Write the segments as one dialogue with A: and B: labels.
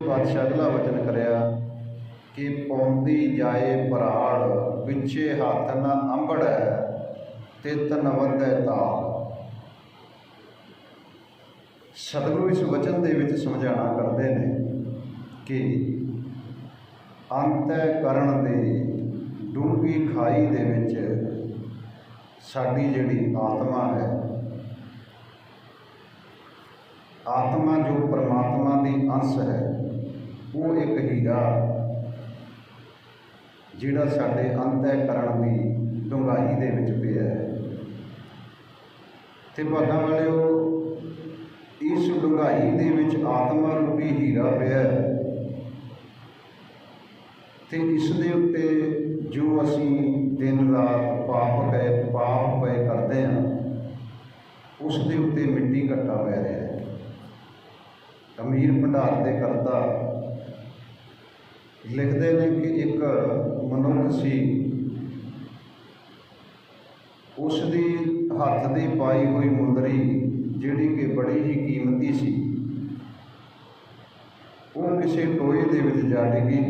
A: ਬਾਦਸ਼ਾਹ ਅਗਲਾ ਵਚਨ ਕਰਿਆ ਕਿ ਪੌਂਦੀ ਜਾਏ ਪਰਾੜ ਪਿੱਛੇ ਹੱਥ ਨਾ ਅੰਬੜੈ ਤੇ ਨ ਵਧੈ ਤਾਲ। ਸਤਿਗੁਰੂ ਇਸ ਵਚਨ ਦੇ ਵਿੱਚ ਸਮਝਾਣਾ ਕਰਦੇ ਨੇ ਕਿ ਅੰਤੈ ਕਰਨ ਦੇ, ਡੂੰਘੀ ਖਾਈ ਦੇ ਵਿੱਚ ਸਾਡੀ ਜਿਹੜੀ ਆਤਮਾ ਹੈ, ਆਤਮਾ ਜੋ ਪਰਮਾਤਮਾ ਦੀ ਅੰਸ਼ ਹੈ ਉਹ ਇੱਕ ਹੀਰਾ ਜਿਹੜਾ ਸਾਡੇ ਅੰਤःਕਰਣ ਦੀ ਡੂੰਘਾਈ ਦੇ ਵਿੱਚ ਪਿਆ ਹੈ। ਤੇ ਭਾਗਾਂ ਵਾਲਿਓ, ਇਸ ਡੂੰਘਾਈ ਦੇ ਵਿੱਚ ਆਤਮਾ ਰੂਪੀ ਹੀਰਾ ਪਿਆ ਹੈ। ਤੇ ਇਸ ਦੇ ਉੱਤੇ ਜੋ ਅਸੀਂ ਦਿਨ ਰਾਤ ਪਾਪ ਕਰੇ ਪਾਪ ਪਏ ਕਰਦੇ ਹਾਂ, ਉਸ ਦੇ ਉੱਤੇ ਮਿੱਟੀ ਘੱਟਾ ਪੈ ਰਿਹਾ ਹੈ। ਅਮੀਰ ਭੰਡਾਰ ਦੇ ਕਰਤਾ ਲਿਖਦੇ ਨੇ ਕਿ ਇੱਕ ਮਨੁੱਖ ਸੀ। ਉਸ ਦੀ ਹੱਥ ਦੀ ਪਾਈ ਹੋਈ ਮੁੰਦਰੀ, ਜਿਹੜੀ ਕਿ ਬੜੀ ਹੀ ਕੀਮਤੀ ਸੀ। ਉਹ ਕਿਸੇ ਟੋਏ ਦੇ ਵਿੱਚ ਜਾ ਡਿੱਗੀ।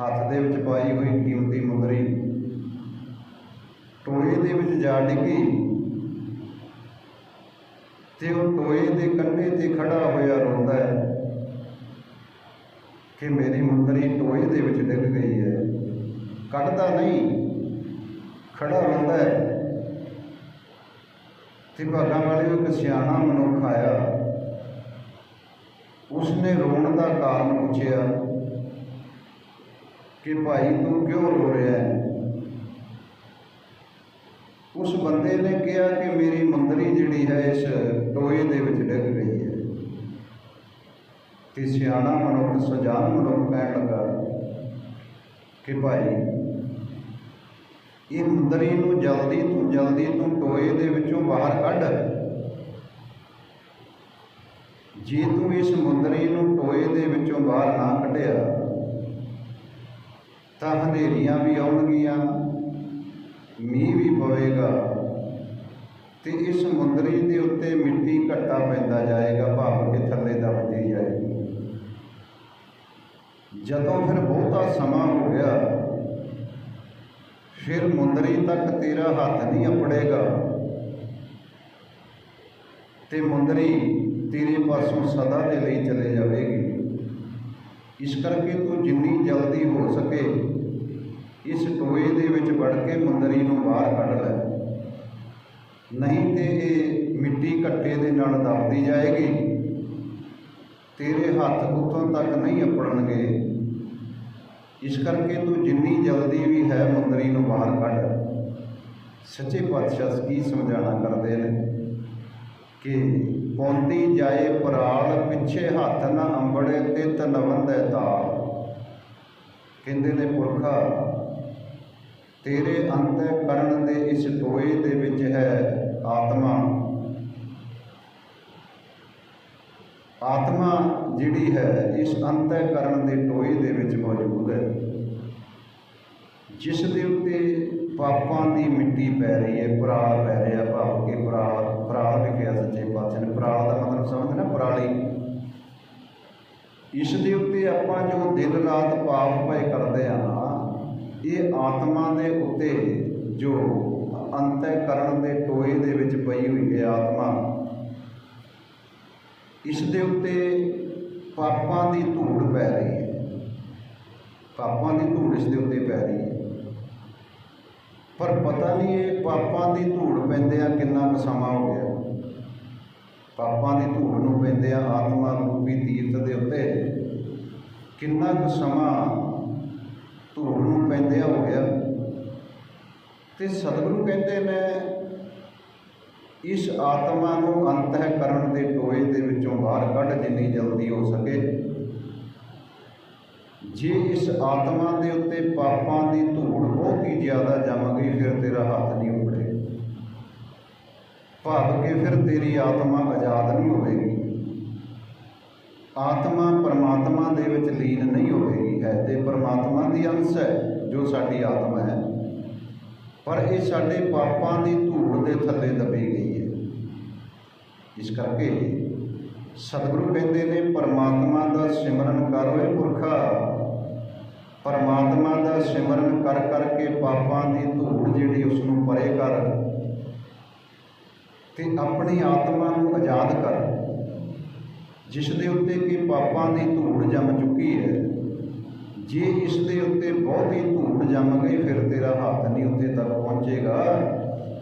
A: ਹੱਥ ਦੇ ਵਿੱਚ ਪਾਈ ਹੋਈ ਕੀਮਤੀ ਮੁੰਦਰੀ ਟੋਏ ਦੇ ਵਿੱਚ ਜਾ ਡਿੱਗੀ ਤੇ ਉਹ ਟੋਏ ਦੇ ਕੰਢੇ ਤੇ ਖੜਾ ਹੋਇਆ ਰੋਂਦਾ ਹੈ। ਕਿ ਮੇਰੀ ਮੁੰਦਰੀ ਟੋਏ ਦੇ ਵਿੱਚ ਡਿੱਗ ਗਈ ਹੈ। ਕੱਢਦਾ ਨਹੀਂ ਖੜਾ ਰੋਂਦਾ ਹੈ। ਤੇ ਭਾਗਾਂ ਵਾਲੇ ਇੱਕ ਸਿਆਣਾ ਮਨੁੱਖ ਆਇਆ। ਉਸਨੇ ਰੋਣ ਦਾ ਕਾਰਨ ਪੁੱਛਿਆ ਕਿ ਭਾਈ ਤੂੰ ਕਿਉਂ ਰੋ ਰਿਹਾ ਹੈ? ਉਸ ਬੰਦੇ ਨੇ ਕਿਹਾ ਕਿ ਮੇਰੀ ਮੰਦਰੀ ਜਿਹੜੀ ਹੈ, ਇਸ ਟੋਏ ਦੇ ਵਿੱਚ ਡਿੱਗ ਗਈ ਹੈ। ਤੇ ਸਿਆਣਾ ਮਨੁੱਖ ਸੁਜਾਨ ਮਨੁੱਖ ਕਹਿਣ ਲੱਗਾ ਕਿ ਭਾਈ, ਇਹ ਮੁੰਦਰੀ ਨੂੰ ਜਲਦੀ ਤੋਂ ਜਲਦੀ ਤੂੰ ਟੋਏ ਦੇ ਵਿੱਚੋਂ ਬਾਹਰ ਕੱਢ। ਜੇ ਤੂੰ ਇਸ ਮੁੰਦਰੀ ਨੂੰ ਟੋਏ ਦੇ ਵਿੱਚੋਂ ਬਾਹਰ ਨਾ ਕੱਢਿਆ, ਤਾਂ ਹਨੇਰੀਆਂ ਵੀ ਆਉਣਗੀਆਂ, ਮੀਂਹ ਵੀ ਪਵੇਗਾ ਤੇ ਇਸ ਮੁੰਦਰੀ ਦੇ ਉੱਤੇ ਮਿੱਟੀ ਘੱਟਾ ਪੈਂਦਾ ਜਾਏਗਾ, ਭਾਵ ਕਿ ਥੱਲੇ ਦਬਦੀ ਜਾਏਗੀ। ਜਦੋਂ ਫਿਰ ਬਹੁਤਾ ਸਮਾਂ ਹੋ ਗਿਆ, ਫਿਰ ਮੁੰਦਰੀ ਤੱਕ ਤੇਰਾ ਹੱਥ ਨਹੀਂ ਅਪੜੇਗਾ। ਤੇ ਮੁੰਦਰੀ ਤੇਰੇ ਪਾਸੋਂ ਸਦਾ ਦੇ ਲਈ ਚਲੇ ਜਾਵੇਗੀ। ਇਸ ਕਰਕੇ ਤੂੰ ਜਿੰਨੀ ਜਲਦੀ ਹੋ ਸਕੇ, ਇਸ ਟੋਏ ਦੇ ਵਿੱਚ ਵੜ ਕੇ ਮੁੰਦਰੀ ਨੂੰ ਬਾਹਰ ਕੱਢ ਲੈ। ਨਹੀਂ ਤੇ ਇਹ ਮਿੱਟੀ ਘੱਟੇ ਦੇ ਨਾਲ ਦਬਦੀ ਜਾਏਗੀ। ਤੇਰੇ ਹੱਥ ਉੱਥੋਂ ਤੱਕ ਨਹੀਂ ਅਪੜਨਗੇ ਇਸ ਕਰਕੇ ਤੂੰ ਜਿੰਨੀ ਜਲਦੀ ਵੀ ਹੈ ਮੁੰਦਰੀ ਨੂੰ ਬਾਹਰ ਕੱਢ। ਸੱਚੇ ਪਾਤਸ਼ਾਹ ਕੀ ਸਮਝਾਣਾ ਕਰਦੇ ਨੇ? ਕਿ ਪੌਂਦੀ ਜਾਏ ਪਰਾਲ, ਪਿੱਛੇ ਹੱਥ ਨਾ ਅੰਬੜੇ ਤੇ ਤਨਵੰਦੈ ਤਾਲ। ਕਹਿੰਦੇ ਨੇ ਪੁਰਖਾ, ਤੇਰੇ ਅੰਤ ਕਰਨ ਦੇ ਇਸ ਟੋਏ ਦੇ ਵਿੱਚ ਹੈ ਆਤਮਾ। ਆਤਮਾ ਜਿਹੜੀ ਹੈ, ਇਸ ਅੰਤः ਕਰਨ ਦੇ ਟੋਏ ਦੇ ਵਿੱਚ ਮੌਜੂਦ ਹੈ। ਜਿਸ ਦੇ ਉੱਤੇ ਪਾਪਾਂ ਦੀ ਮਿੱਟੀ ਪੈ ਰਹੀ ਹੈ, ਪਰਾਲ ਪੈ ਰਿਹਾ, ਭਾਵ ਕਿ ਪਰਾਲ ਪਰਾਲ ਲਿਖਿਆ ਸੱਚੇ ਪਾਤਸ਼ਾਹ ਨੇ, ਪਰਾਲ ਦਾ ਮਤਲਬ ਸਮਝਦੇ ਨਾ, ਪਰਾਲੀ। ਇਸ ਦੇ ਉੱਤੇ ਆਪਾਂ ਜੋ ਦਿਨ ਰਾਤ ਪਾਪ ਪਏ ਕਰਦੇ ਆ ਨਾ, ਇਹ ਆਤਮਾ ਦੇ ਉੱਤੇ ਜੋ ਅੰਤः ਕਰਨ ਦੇ ਟੋਏ ਦੇ ਵਿੱਚ ਪਈ ਹੋਈ ਹੈ ਆਤਮਾ ਇਸ ਦੇ ਉੱਤੇ ਪਾਪਾਂ ਦੀ ਧੂੜ ਪੈ ਰਹੀ ਹੈ। ਪਾਪਾਂ ਦੀ ਧੂੜ ਇਸ ਦੇ ਉੱਤੇ ਪੈ ਰਹੀ ਹੈ। ਪਰ ਪਤਾ ਨਹੀਂ ਇਹ ਪਾਪਾਂ ਦੀ ਧੂੜ ਪੈਂਦਿਆਂ ਕਿੰਨਾ ਕੁ ਸਮਾਂ ਹੋ ਗਿਆ। ਪਾਪਾਂ ਦੀ ਧੂੜ ਨੂੰ ਪੈਂਦਿਆਂ ਆਤਮਾ ਰੂਪੀ ਤੀਰਥ ਦੇ ਉੱਤੇ। ਕਿੰਨਾ ਕੁ ਸਮਾਂ ਧੂੜ ਨੂੰ ਪੈਂਦਿਆਂ ਹੋ ਗਿਆ। ਤੇ ਸਤਿਗੁਰੂ ਕਹਿੰਦੇ ਨੇ ਇਸ ਆਤਮਾ ਨੂੰ ਅੰਤਹ ਕਰਨ ਦੇ ਟੋਏ ਦੇ ਵਿੱਚੋਂ ਬਾਹਰ ਕੱਢ ਜਿੰਨੀ ਜਲਦੀ ਹੋ ਸਕੇ। ਜੇ ਇਸ ਆਤਮਾ ਦੇ ਉੱਤੇ ਪਾਪਾਂ ਦੀ ਧੂੜ ਬਹੁਤ ਹੀ ਜ਼ਿਆਦਾ ਜੰਮ ਗਈ, ਫਿਰ ਤੇਰਾ ਹੱਥ ਨਹੀਂ ਉੱਪੜੇ ਭਾਵ ਕਿ ਫਿਰ ਤੇਰੀ ਆਤਮਾ ਆਜ਼ਾਦ ਨਹੀਂ ਹੋਵੇਗੀ। ਆਤਮਾ ਪਰਮਾਤਮਾ ਦੇ ਵਿੱਚ ਲੀਨ ਨਹੀਂ ਹੋਵੇਗੀ, ਹੈ ਤੇ ਪਰਮਾਤਮਾ ਦੀ ਅੰਸ਼ ਹੈ ਜੋ ਸਾਡੀ ਆਤਮਾ ਹੈ। ਪਰ ਇਹ ਸਾਡੇ ਪਾਪਾਂ ਦੀ ਧੂੜ ਦੇ ਥੱਲੇ ਦਬੀ ਗਈ। ਇਸ ਕਰਕੇ ਸਤਿਗੁਰੂ ਕਹਿੰਦੇ ਨੇ, ਪਰਮਾਤਮਾ ਦਾ ਸਿਮਰਨ ਕਰੋ ਏ ਪੁਰਖਾ। ਪਰਮਾਤਮਾ ਦਾ ਸਿਮਰਨ ਕਰ ਕਰਕੇ ਪਾਪਾਂ ਦੀ ਧੂੜ ਜਿਹੜੀ ਉਸ ਨੂੰ ਪਰੇ ਕਰ ਤੇ ਆਪਣੀ ਆਤਮਾ ਨੂੰ ਆਜ਼ਾਦ ਕਰ ਜਿਸ ਦੇ ਉੱਤੇ ਕਿ ਪਾਪਾਂ ਦੀ ਧੂੜ ਜੰਮ ਚੁੱਕੀ ਹੈ। ਜੇ ਇਸ ਦੇ ਉੱਤੇ ਬਹੁਤੀ ਧੂੜ ਜੰਮ ਗਈ, ਫਿਰ ਤੇਰਾ ਹੱਥ ਨਹੀਂ ਉੱਤੇ ਤੱਕ ਪਹੁੰਚੇਗਾ।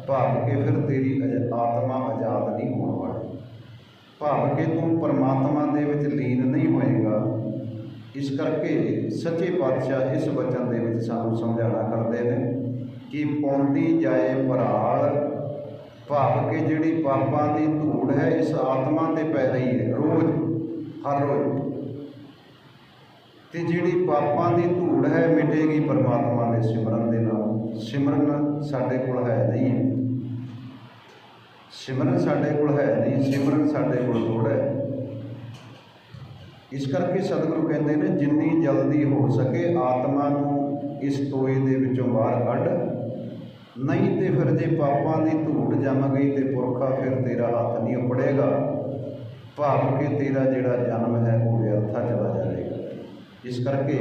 A: ਭਾਗ ਕੇ ਫਿਰ ਤੇਰੀ ਅਜ, ਆਤਮਾ ਆਜ਼ਾਦ ਨਹੀਂ ਭਾਵ ਕਿ ਤੂੰ ਪਰਮਾਤਮਾ ਦੇ ਵਿੱਚ ਲੀਨ ਨਹੀਂ ਹੋਏਗਾ। ਇਸ ਕਰਕੇ ਸੱਚੇ ਪਾਤਸ਼ਾਹ ਇਸ ਵਚਨ ਦੇ ਵਿੱਚ ਸਾਨੂੰ ਸਮਝਾਣਾ ਕਰਦੇ ਨੇ ਕਿ ਪੌਂਦੀ ਜਾਏ ਪਰਾਲ ਭਾਵ ਕਿ ਜਿਹੜੀ ਪਾਪਾਂ ਦੀ ਧੂੜ ਹੈ, ਇਸ ਆਤਮਾ ਤੇ ਪੈ ਰਹੀ ਹੈ ਰੋਜ਼, ਹਰ ਰੋਜ਼। ਤੇ ਜਿਹੜੀ ਪਾਪਾਂ ਦੀ ਧੂੜ ਹੈ, ਮਿਟੇਗੀ ਪਰਮਾਤਮਾ ਦੇ ਸਿਮਰਨ ਦੇ ਨਾਲ। ਸਿਮਰਨ ਸਾਡੇ ਕੋਲ ਹੈ ਨਹੀਂ। ਸਿਮਰਨ ਸਾਡੇ ਕੋਲ ਹੈ ਨਹੀਂ, ਸਿਮਰਨ ਸਾਡੇ ਕੋਲ ਥੋੜ੍ਹਾ ਹੈ। ਇਸ ਕਰਕੇ ਸਤਿਗੁਰੂ ਕਹਿੰਦੇ ਨੇ, ਜਿੰਨੀ ਜਲਦੀ ਹੋ ਸਕੇ ਆਤਮਾ ਨੂੰ ਇਸ ਟੋਏ ਦੇ ਵਿੱਚੋਂ ਬਾਹਰ ਕੱਢ। ਨਹੀਂ ਤੇ ਫਿਰ ਜੇ ਪਾਪਾਂ ਦੀ ਧੂੜ ਜੰਮ ਗਈ ਤੇ ਪੁਰਖਾ ਫਿਰ ਤੇਰਾ ਹੱਥ ਨਹੀਂ ਉਪੜੇਗਾ। ਭਾਵ ਕਿ ਤੇਰਾ ਜਿਹੜਾ ਜਨਮ ਹੈ, ਉਹ ਵਿਅਰਥਾ ਚਲਾ ਜਾਏਗਾ ਇਸ ਕਰਕੇ